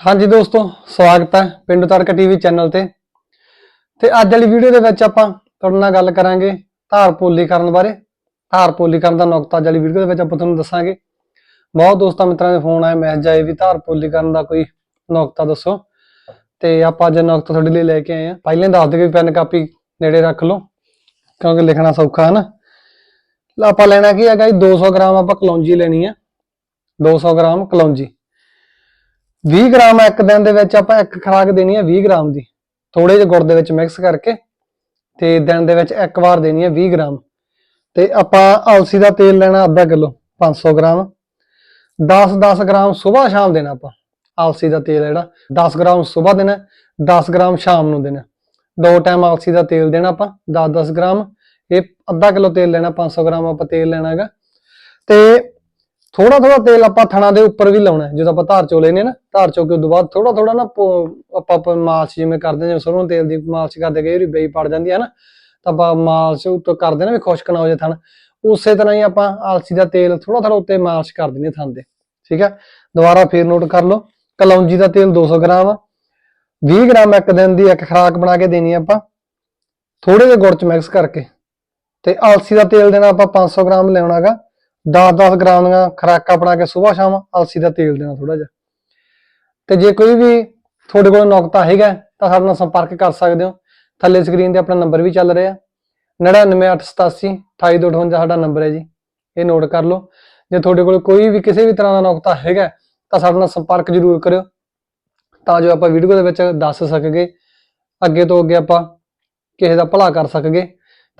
ਹਾਂਜੀ ਦੋਸਤੋ, ਸਵਾਗਤ ਹੈ ਪਿੰਡੂ ਤੜਕਾ ਟੀਵੀ ਚੈਨਲ ਤੇ। ਤੇ ਅੱਜ ਵਾਲੀ ਵੀਡੀਓ ਦੇ ਵਿੱਚ ਆਪਾਂ ਤੁਹਾਡੇ ਨਾਲ ਗੱਲ ਕਰਾਂਗੇ ਧਾਰ ਪੋਲੀ ਕਰਨ ਬਾਰੇ। ਧਾਰ ਪੋਲੀ ਕਰਨ ਦਾ ਨੁਕਤਾ ਅੱਜ ਵਾਲੀ ਵੀਡੀਓ ਦੇ ਵਿੱਚ ਆਪਾਂ ਤੁਹਾਨੂੰ ਦੱਸਾਂਗੇ। ਬਹੁਤ ਦੋਸਤਾਂ ਮਿੱਤਰਾਂ ਦੇ ਫੋਨ ਆਏ ਮੈਸੇਜ ਆਏ ਵੀ ਧਾਰ ਪੋਲੀ ਕਰਨ ਦਾ ਕੋਈ ਨੁਕਤਾ ਦੱਸੋ। ਤੇ ਆਪਾਂ ਅੱਜ ਨੁਕਤਾ ਤੁਹਾਡੇ ਲਈ ਲੈ ਕੇ ਆਏ ਆ ਪਹਿਲਾਂ ਦੱਸ ਦੇ ਵੀ ਪੈਨ ਕਾਪੀ ਨੇੜੇ ਰੱਖ ਲਓ, ਕਿਉਂਕਿ ਲਿਖਣਾ ਸੌਖਾ ਹੈ ਨਾ। ਆਪਾਂ ਲੈਣਾ ਕੀ ਹੈਗਾ ਜੀ 200 ਗ੍ਰਾਮ ਆਪਾਂ ਕਲੌਂਜੀ ਲੈਣੀ ਹੈ। 200 ਗ੍ਰਾਮ ਕਲੌਂਜੀ। 20 ਗ੍ਰਾਮ ਇੱਕ ਦਿਨ ਦੇ ਵਿੱਚ ਆਪਾਂ ਇੱਕ ਖੁਰਾਕ ਦੇਣੀ ਹੈ 20 ਗ੍ਰਾਮ ਦੀ। ਥੋੜੇ ਜਿਹੇ ਗੁੜ ਦੇ ਵਿੱਚ ਮਿਕਸ ਕਰਕੇ ਤੇ ਦਿਨ ਦੇ ਵਿੱਚ ਇੱਕ ਵਾਰ ਦੇਣੀ ਹੈ 20 ਗ੍ਰਾਮ। ਤੇ ਆਪਾਂ ਅਲਸੀ ਦਾ ਤੇਲ ਲੈਣਾ ਅੱਧਾ ਕਿਲੋ 500 ਗ੍ਰਾਮ। 10-10 ਗ੍ਰਾਮ ਸਵੇਰ ਸ਼ਾਮ ਦੇਣਾ ਆਪਾਂ, ਅਲਸੀ ਦਾ ਤੇਲ ਜਿਹੜਾ। 10 ਗ੍ਰਾਮ ਸਵੇਰ ਦੇਣਾ 10 ਗ੍ਰਾਮ ਸ਼ਾਮ ਨੂੰ ਦੇਣਾ। ਦੋ ਟਾਈਮ ਅਲਸੀ ਦਾ ਤੇਲ ਦੇਣਾ ਆਪਾਂ 10-10 ਗ੍ਰਾਮ। ਇਹ ਅੱਧਾ ਕਿਲੋ ਤੇਲ ਲੈਣਾ 500 ਗ੍ਰਾਮ ਆਪਾਂ ਤੇਲ ਲੈਣਾ ਹੈਗਾ ਤੇ ਥੋੜਾ ਥੋੜਾ ਤੇਲ ਆਪਾਂ ਥਣਾ ਦੇ ਉੱਪਰ ਵੀ ਲਾਉਣਾ ਜਦੋਂ ਆਪਾਂ ਧਾਰ ਚੋ ਲੈਨੇ ਨਾ, ਧਾਰ ਚੋ ਕੇ ਉਦੋਂ ਬਾਅਦ ਥੋੜਾ ਥੋੜਾ ਨਾ ਆਪਾਂ ਆਪਾਂ ਮਾਲਸ਼ ਜਿਵੇਂ ਕਰਦੇ ਹਾਂ ਜਿਵੇਂ ਸਰੋਂ ਤੇਲ ਦੀ ਮਾਲਸ਼ ਕਰਦੇ ਕਈ ਵਾਰੀ ਬਈ ਪੜ ਜਾਂਦੀ ਹੈ ਨਾ, ਤਾਂ ਆਪਾਂ ਮਾਲਸ਼ ਉੱਤੋਂ ਕਰਦੇ ਨਾ ਵੀ ਖੁਸ਼ਕ ਨਾ ਹੋ ਜਾਏ ਥਣ। ਉਸੇ ਤਰ੍ਹਾਂ ਹੀ ਆਪਾਂ ਆਲਸੀ ਦਾ ਤੇਲ ਥੋੜਾ ਥੋੜਾ ਉੱਤੇ ਮਾਲਸ਼ ਕਰ ਦਿੰਦੇ ਥਣ ਦੇ। ਠੀਕ ਹੈ? ਦੁਬਾਰਾ ਫੇਰ ਨੋਟ ਕਰ ਲਓ। ਕਲੌਂਜੀ ਦਾ ਤੇਲ 200 ਗ੍ਰਾਮ ਆ। 20 ਗ੍ਰਾਮ ਇੱਕ ਦਿਨ ਦੀ ਇੱਕ ਖੁਰਾਕ ਬਣਾ ਕੇ ਦੇਣੀ ਆ ਆਪਾਂ। ਥੋੜੇ ਜਿਹੇ ਗੁੜ ਚ ਮਿਕਸ ਕਰਕੇ। ਤੇ ਆਲਸੀ ਦਾ ਤੇਲ ਦੇਣਾ ਆਪਾਂ 500 ਗ੍ਰਾਮ ਲੈਣਾਗਾ 10-10 ਗ੍ਰਾਮ ਦੀਆਂ ਖੁਰਾਕਾਂ ਬਣਾ ਕੇ ਸਵੇਰ ਸ਼ਾਮ ਅਲਸੀ ਦਾ ਤੇਲ ਦੇਣਾ ਥੋੜਾ ਜਿਹਾ। ਤੇ ਜੇ ਕੋਈ ਵੀ ਤੁਹਾਡੇ ਕੋਲ ਨੁਕਤਾ ਹੈਗਾ ਤਾਂ ਸਾਡੇ ਨਾਲ ਸੰਪਰਕ ਕਰ ਸਕਦੇ ਹੋ। ਥੱਲੇ ਸਕਰੀਨ ਤੇ ਆਪਣਾ ਨੰਬਰ ਵੀ ਚੱਲ ਰਿਹਾ। 99887 28258 ਸਾਡਾ ਨੰਬਰ ਹੈ ਜੀ। ਇਹ ਨੋਟ ਕਰ ਲਓ। ਜੇ ਤੁਹਾਡੇ ਕੋਲ ਕੋਈ ਵੀ ਕਿਸੇ ਵੀ ਤਰ੍ਹਾਂ ਦਾ ਨੁਕਤਾ ਹੈਗਾ ਤਾਂ ਸਾਡੇ ਨਾਲ ਸੰਪਰਕ ਜ਼ਰੂਰ ਕਰਿਓ। ਤਾਂ ਜੋ ਆਪਾਂ ਵੀਡੀਓ ਦੇ ਵਿੱਚ ਦੱਸ ਸਕਗੇ ਅੱਗੇ ਤੋਂ ਅੱਗੇ ਆਪਾਂ ਕਿਸੇ ਦਾ ਭਲਾ ਕਰ ਸਕਗੇ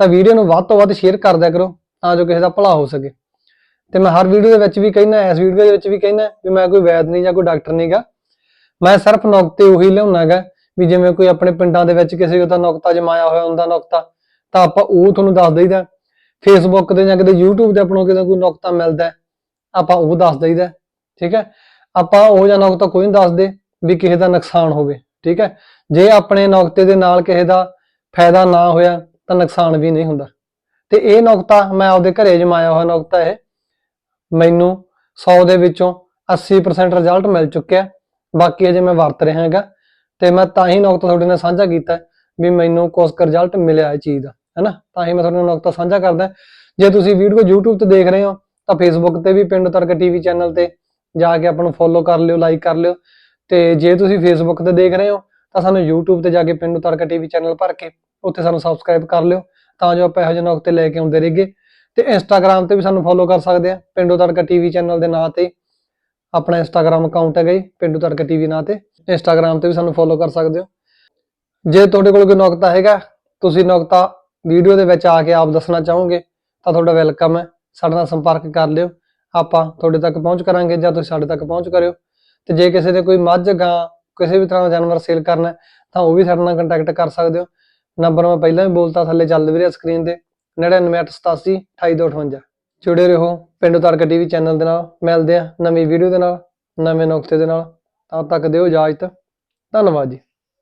ਤਾਂ ਵੀਡੀਓ ਨੂੰ ਵੱਧ ਤੋਂ ਵੱਧ ਸ਼ੇਅਰ ਕਰ ਦਿਆ ਕਰੋ, ਤਾਂ ਜੋ ਕਿਸੇ ਦਾ ਭਲਾ ਹੋ ਸਕੇ। ਤੇ ਮੈਂ ਹਰ ਵੀਡੀਓ ਦੇ ਵਿੱਚ ਵੀ ਕਹਿਣਾ ਇਸ ਵੀਡੀਓ ਦੇ ਵਿੱਚ ਵੀ ਕਹਿਣਾ ਵੀ ਮੈਂ ਕੋਈ ਵੈਦ ਨਹੀਂ ਜਾਂ ਕੋਈ ਡਾਕਟਰ ਨਹੀਂਗਾ ਮੈਂ ਸਿਰਫ ਨੁਕਤੇ ਉਹੀ ਲਿਆਉਣਾਗਾ ਵੀ ਜਿਵੇਂ ਕੋਈ ਆਪਣੇ ਪਿੰਡਾਂ ਦੇ ਵਿੱਚ ਕਿਸੇ ਦਾ ਨੁਕਤਾ ਜਮਾਇਆ ਹੋਇਆ ਹੁੰਦਾ ਨੁਕਤਾ, ਤਾਂ ਆਪਾਂ ਉਹ ਤੁਹਾਨੂੰ ਦੱਸ ਦਈਦਾ। ਫੇਸਬੁੱਕ ਤੇ ਜਾਂ ਕਿਤੇ YouTube ਤੇ ਆਪਣੋ ਕਿਤੇ ਕੋਈ ਨੁਕਤਾ ਮਿਲਦਾ, ਆਪਾਂ ਉਹ ਦੱਸ ਦਈਦਾ, ਠੀਕ ਹੈ? ਆਪਾਂ ਉਹ ਜਿਹਾ ਨੁਕਤਾ ਕੋਈ ਨਹੀਂ ਦੱਸਦੇ ਵੀ ਕਿਸੇ ਦਾ ਨੁਕਸਾਨ ਹੋਵੇ, ਠੀਕ ਹੈ? ਜੇ ਆਪਣੇ ਨੁਕਤੇ ਦੇ ਨਾਲ ਕਿਸੇ ਦਾ ਫਾਇਦਾ ਨਾ ਹੋਇਆ, ਤਾਂ ਨੁਕਸਾਨ ਵੀ ਨਹੀਂ ਹੁੰਦਾ। ਤੇ ਇਹ ਨੁਕਤਾ ਮੈਂ ਆਪਦੇ ਘਰੇ ਜਮਾਇਆ ਹੋਇਆ ਨੁਕਤਾ ਇਹ ਮੈਨੂੰ 100 ਦੇ ਵਿੱਚੋਂ 80% ਰਿਜ਼ਲਟ ਮਿਲ ਚੁੱਕਿਆ ਬਾਕੀ ਅਜੇ ਮੈਂ ਵਰਤ ਰਿਹਾ ਹੈਗਾ ਤੇ ਮੈਂ ਤਾਂ ਹੀ ਨੁਕਤਾ ਤੁਹਾਡੇ ਨਾਲ ਸਾਂਝਾ ਕੀਤਾ ਵੀ ਮੈਨੂੰ ਕੁਝ ਰਿਜ਼ਲਟ ਮਿਲਿਆ ਇਹ ਚੀਜ਼ ਦਾ, ਹੈਨਾ? ਤਾਂ ਹੀ ਮੈਂ ਤੁਹਾਨੂੰ ਨੁਕਤਾ ਸਾਂਝਾ ਕਰਦਾ ਜੇ ਤੁਸੀਂ ਵੀਡੀਓ YouTube ਤੇ ਦੇਖ ਰਹੇ ਹੋ, ਤਾਂ Facebook ਤੇ ਵੀ ਪਿੰਡ ਤਰਕ ਟੀਵੀ ਚੈਨਲ ਤੇ ਜਾ ਕੇ ਆਪਾਂ ਨੂੰ ਫੋਲੋ ਕਰ ਲਿਓ ਲਾਈਕ ਕਰ ਲਿਓ। ਤੇ ਜੇ ਤੁਸੀਂ Facebook ਤੇ ਦੇਖ ਰਹੇ ਹੋ, ਤਾਂ ਸਾਨੂੰ YouTube ਤੇ ਜਾ ਕੇ ਪਿੰਡ ਤਰਕ ਟੀਵੀ ਚੈਨਲ ਭਰ ਕੇ ਉੱਥੇ ਸਾਨੂੰ ਸਬਸਕ੍ਰਾਈਬ ਕਰ ਲਿਓ, ਤਾਂ ਜੋ ਆਪਾਂ ਇਹੋ ਜਿਹੇ ਨੁਕਤੇ ਲੈ ਕੇ ਆਉਂਦੇ ਰਹੀਏ। ਤੇ ਇੰਸਟਾਗ੍ਰam ਤੇ ਵੀ ਸਾਨੂੰ ਫੋਲੋ ਕਰ ਸਕਦੇ ਆ, ਪਿੰਡੂ ਤੜਕਾ ਟੀਵੀ ਚੈਨਲ ਦੇ ਨਾਂ ਤੇ। ਆਪਣਾ ਇੰਸਟਾਗ੍ਰam ਅਕਾਊਂਟ ਹੈਗਾ ਜੀ, ਪਿੰਡੂ ਤੜਕਾ ਟੀਵੀ ਨਾਂ ਤੇ। ਇੰਸਟਾਗ੍ਰam ਤੇ ਵੀ ਸਾਨੂੰ ਫੋਲੋ ਕਰ ਸਕਦੇ ਹੋ। ਜੇ ਤੁਹਾਡੇ ਕੋਲ ਕੋਈ ਨੁਕਤਾ ਹੈਗਾ, ਤੁਸੀਂ ਨੁਕਤਾ ਵੀਡੀਓ ਦੇ ਵਿੱਚ ਆ ਕੇ ਆਪ ਦੱਸਣਾ ਚਾਹੋਗੇ, ਤਾਂ ਤੁਹਾਡਾ ਵੈਲਕਮ ਹੈ। ਸਾਡੇ ਨਾਲ ਸੰਪਰਕ ਕਰ ਲਿਓ। ਆਪਾਂ ਤੁਹਾਡੇ ਤੱਕ ਪਹੁੰਚ ਕਰਾਂਗੇ ਜਾਂ ਤੁਸੀਂ ਸਾਡੇ ਤੱਕ ਪਹੁੰਚ ਕਰਿਓ। ਤੇ ਜੇ ਕਿਸੇ ਦੇ ਕੋਈ ਮੱਝ, ਗਾਂ, ਕਿਸੇ ਵੀ ਤਰ੍ਹਾਂ ਦਾ ਜਾਨਵਰ ਸੇਲ ਕਰਨਾ ਤਾਂ ਉਹ ਵੀ ਸਾਡੇ ਨਾਲ ਕੰਟੈਕਟ ਕਰ ਸਕਦੇ ਹੋ। ਨੰਬਰ ਮੈਂ ਪਹਿਲਾਂ ਵੀ ਬੋਲਤਾ, ਥੱਲੇ ਚੱਲ ਵੀ ਰਿਹਾ ਸਕਰੀਨ ਤੇ। 99887 28258 ਜੁੜੇ ਰਹੋ ਪਿੰਡੂ ਤੜਕਾ ਟੀਵੀ ਚੈਨਲ ਦੇ ਨਾਲ। ਮਿਲਦੇ ਆ ਨਵੀਂ ਵੀਡੀਓ ਦੇ ਨਾਲ, ਨਵੇਂ ਨੁਕਤੇ ਦੇ ਨਾਲ। ਤਦ ਤੱਕ ਦਿਓ ਇਜਾਜ਼ਤ। ਧੰਨਵਾਦ ਜੀ।